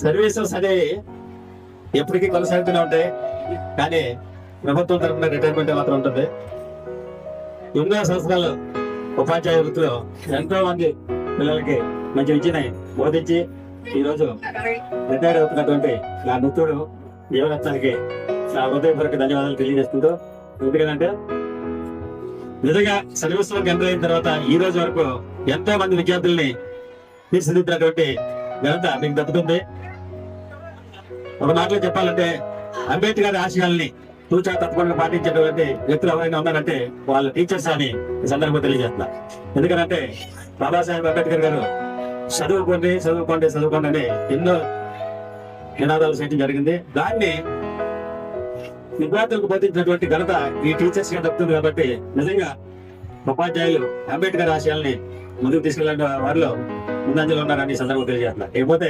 Services అనేవి ఎప్పటికీ కొనసాగుతూనే ఉంటాయి కానీ ప్రభుత్వం తరఫున రిటైర్మెంట్ మాత్రం ఉంటుంది. ఎన్నో సంవత్సరాలు ఉపాధ్యాయ వృత్తిలో ఎంతో మంది పిల్లలకి మంచి విద్యని బోధించి ఈరోజు రిటైర్ అవుతున్నటువంటి నా మిత్రుడు జీవనత్నానికి నా హృదయపూర్వక ధన్యవాదాలు తెలియజేస్తుంటూ ఎందుకంటే నిజంగా సర్వీస్ ఎంటర్ అయిన తర్వాత ఈ రోజు వరకు ఎంతో మంది విద్యార్థుల్ని తీర్చిదిద్దినటువంటి ఘనత మీకు దక్కుతుంది. ఒక మాటలో చెప్పాలంటే అంబేద్కర్ ఆశయాల్ని తూచా తప్పకుండా పాటించేటువంటి వ్యక్తులు ఎవరైనా ఉన్నారంటే వాళ్ళ టీచర్స్ అని సందర్భంగా తెలియజేస్తున్నా. ఎందుకంటే బాబాసాహెబ్ అంబేద్కర్ గారు చదువుకోండి చదువుకోండి చదువుకోండి అని ఎన్నో నినాదాలు చేయడం జరిగింది. దాన్ని విద్యార్థులకు బోధించినటువంటి ఘనత ఈ టీచర్స్గా దక్కుతుంది కాబట్టి నిజంగా ఉపాధ్యాయులు అంబేద్కర్ ఆశయాల్ని ముందుకు తీసుకెళ్ళిన వారిలో ముందంజలో ఉన్నారని సందర్భంగా తెలియజేస్తున్నారు లేకపోతే